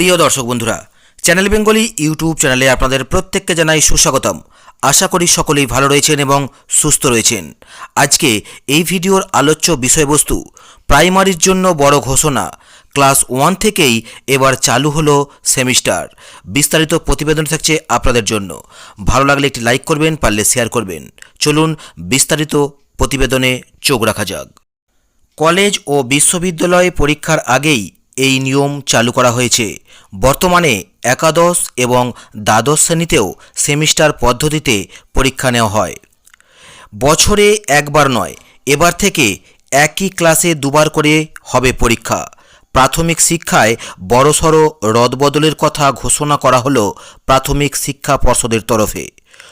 প্রিয় দর্শক বন্ধুরা চ্যানেল বেঙ্গলি ইউটিউব চ্যানেলে আপনাদের প্রত্যেককে জানাই সুস্বাগতম। আশা করি সকলেই ভালো রয়েছেন এবং সুস্থ রয়েছেন। আজকে এই ভিডিওর আলোচ্য বিষয়বস্তু, প্রাইমারির জন্য বড় ঘোষণা। ক্লাস ওয়ান থেকেই এবার চালু হলো সেমিস্টার। বিস্তারিত প্রতিবেদন থাকছে আপনাদের জন্য। ভালো লাগলে একটি লাইক করবেন, পারলে শেয়ার করবেন। চলুন বিস্তারিত প্রতিবেদনে চোখ রাখা যাক। কলেজ ও বিশ্ববিদ্যালয় পরীক্ষার আগেই এই নিয়ম চালু করা হয়েছে। বর্তমানে একাদশ এবং দ্বাদশ শ্রেণীতেও সেমিস্টার পদ্ধতিতে পরীক্ষা নেওয়া হয়। বছরে একবার নয়, এবার থেকে একই ক্লাসে দুবার করে হবে পরীক্ষা। প্রাথমিক শিক্ষায় বড়সড় রদবদলের কথা ঘোষণা করা হলো প্রাথমিক শিক্ষা পর্ষদের তরফে।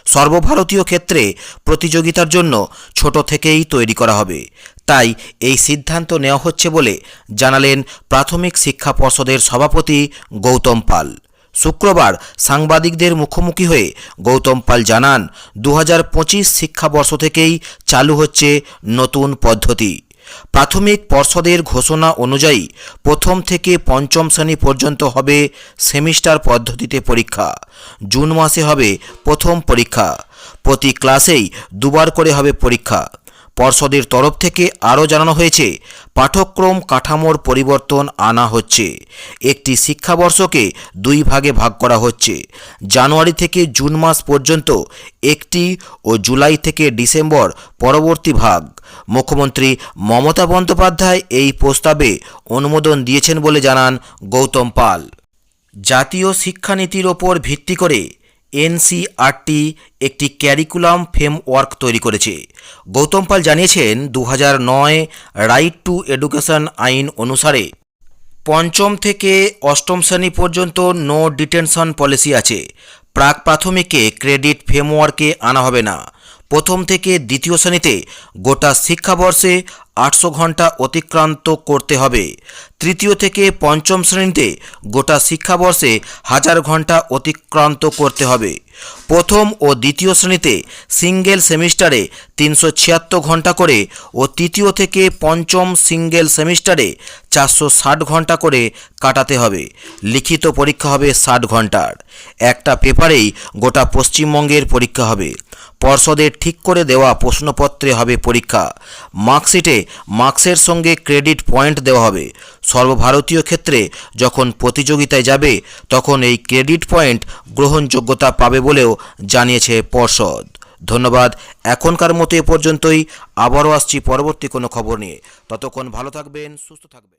সর্বভারতীয় ক্ষেত্রে প্রতিযোগিতার জন্য ছোট থেকেই তৈরি করা হবে। তাই এই সিদ্ধান্ত নেওয়া হচ্ছে বলে জানালেন প্রাথমিক শিক্ষা পর্ষদের সভাপতি গৌতম পাল। শুক্রবার সাংবাদিকদের মুখোমুখি হয়ে গৌতম পাল জানান দু হাজার পঁচিশ শিক্ষাবর্ষ থেকেই চালু হচ্ছে নতুন পদ্ধতি। প্রাথমিক পর্ষদের ঘোষণা অনুযায়ী প্রথম থেকে পঞ্চম শ্রেণি পর্যন্ত হবে সেমিস্টার পদ্ধতিতে পরীক্ষা। জুন মাসে হবে প্রথম পরীক্ষা। প্রতি ক্লাসেই দুবার করে হবে পরীক্ষা। পর্ষদের তরফ থেকে আরও জানানো হয়েছে, পাঠ্যক্রম কাঠামোর পরিবর্তন আনা হচ্ছে। একটি শিক্ষাবর্ষকে দুই ভাগে ভাগ করা হচ্ছে। জানুয়ারি থেকে জুন মাস পর্যন্ত একটি ও জুলাই থেকে ডিসেম্বর পরবর্তী ভাগ। মুখ্যমন্ত্রী মমতা বন্দ্যোপাধ্যায় এই প্রস্তাবে অনুমোদন দিয়েছেন বলে জানান গৌতম পাল। জাতীয় শিক্ষানীতির ওপর ভিত্তি করে এনসিআরটি একটি ক্যারিকুলাম ফ্রেমওয়ার্ক তৈরি করেছে। গৌতম পাল জানিয়েছেন দু নয় রাইট টু এডুকেশন আইন অনুসারে পঞ্চম থেকে অষ্টম শ্রেণি পর্যন্ত নো ডিটেনশন পলিসি আছে। প্রাক প্রাথমিকে ক্রেডিট ফ্রেমওয়ার্কে আনা হবে না। প্রথম থেকে দ্বিতীয় শ্রেণীতে গোটা শিক্ষাবর্ষে আটশো ঘণ্টা অতিক্রান্ত করতে হবে। তৃতীয় থেকে পঞ্চম শ্রেণীতে গোটা শিক্ষাবর্ষে হাজার ঘণ্টা অতিক্রান্ত করতে হবে। প্রথম ও দ্বিতীয় শ্রেণীতে সিঙ্গেল সেমিস্টারে তিনশো ছিয়াত্তর ঘণ্টা করে ও তৃতীয় থেকে পঞ্চম সিঙ্গেল সেমিস্টারে চারশো ষাট ঘণ্টা করে কাটাতে হবে। লিখিত পরীক্ষা হবে ষাট ঘণ্টার। একটা পেপারেই গোটা পশ্চিমবঙ্গের পরীক্ষা হবে। পর্ষদের ঠিক করে দেওয়া প্রশ্নপত্রে হবে পরীক্ষা। মার্কশিটে মার্কসের সঙ্গে ক্রেডিট পয়েন্ট দেওয়া হবে। সর্বভারতীয় ক্ষেত্রে যখন প্রতিযোগিতায় যাবে, তখন এই ক্রেডিট পয়েন্ট গ্রহণযোগ্যতা পাবে বলেও জানিয়েছে পর্ষদ। ধন্যবাদ। এখনকার মতো এ পর্যন্তই। আবারও আসছি পরবর্তী কোনো খবর নিয়ে। ততক্ষণ ভালো থাকবেন, সুস্থ থাকবেন।